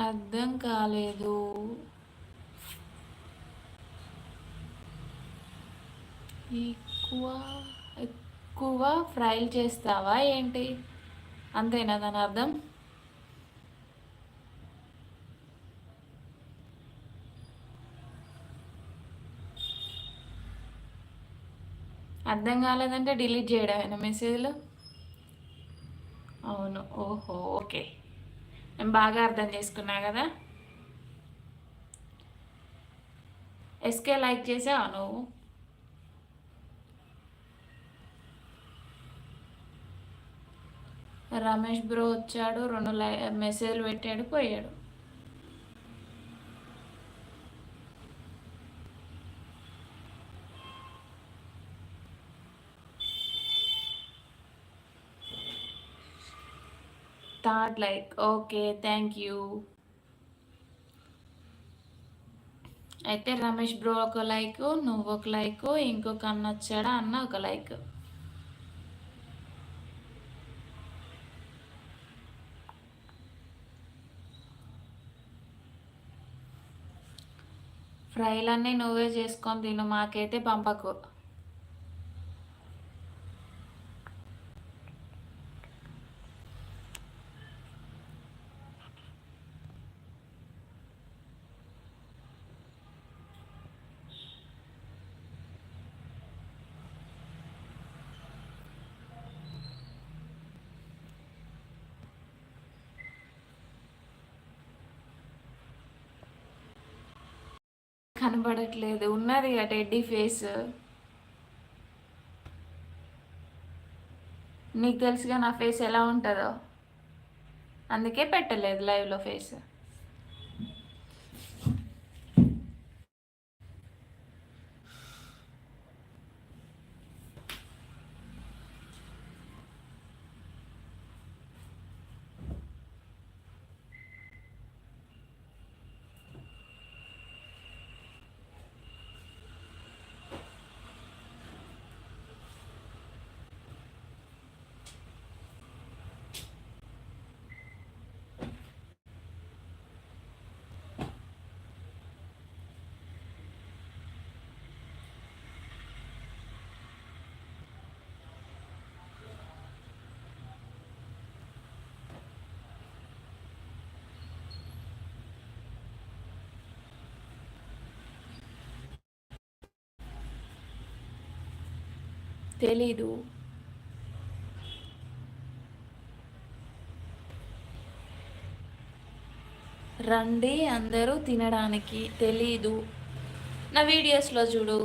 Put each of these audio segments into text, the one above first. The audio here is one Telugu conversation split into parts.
అర్థం కాలేదు. ఎక్కువ ఎక్కువ ఫ్రైలు చేస్తావా ఏంటి? అంతేనా దాని అర్థం? అర్థం కాలేదంటే డిలీట్ చేయడమేనా మెసేజ్లో అవును. ఓహో ఓకే. నేను బాగా అర్థం చేసుకున్నా కదా? ఎస్కే లైక్ చేసావా నువ్వు? రమేష్ బ్రో వచ్చాడు రెండు లై మెసేజ్లు పెట్టాడు పోయాడు. Third like okay thank you అయితే రమేష్ బ్రో ఒక లైక్ నువ్వు ఒక లైక్ ఇంకొక అన్న వచ్చాడా? అన్న ఒక లైక్ ఫ్రైలన్నీ నువ్వే చేసుకొని తిను మాకైతే పంపకు. కనబడట్లేదు. ఉన్నది కదా టెడ్డీ ఫేస్. నీకు తెలుసుగా నా ఫేస్ ఎలా ఉంటుందో. అందుకే పెట్టలేదు లైవ్లో ఫేస్. తెలీదు. రండి అందరూ తినడానికి తెలీదు. నా వీడియోస్లో చూడు.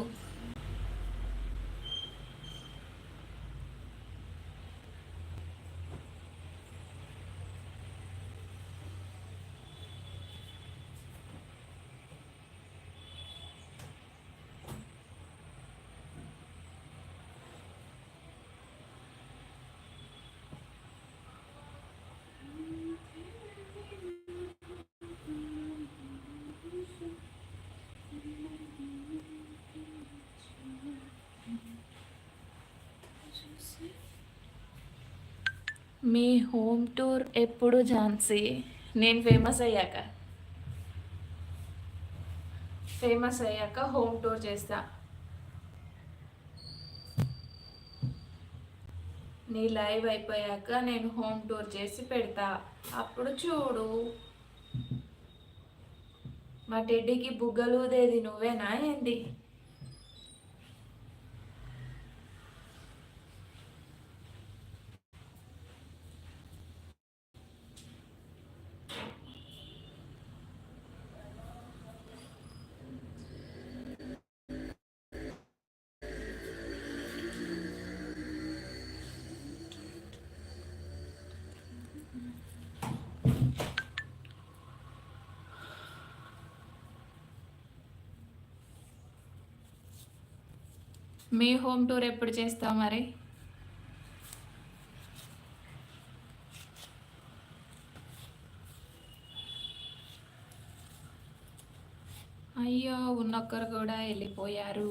మీ హోమ్ టూర్ ఎప్పుడు ఝాన్సీ? నేను ఫేమస్ అయ్యాక. ఫేమస్ అయ్యాక హోమ్ టూర్ చేస్తా. నీ లైవ్ అయిపోయాక నేను హోమ్ టూర్ చేసి పెడతా. అప్పుడు చూడు. మా టెడ్డీకి బుగ్గలుదేది నువ్వేనా ఏంటి మీ హోమ్ టూర్ ఎప్పుడు చేస్తావు మరి? అయ్యో ఉన్నొక్కరు కూడా వెళ్ళిపోయారు.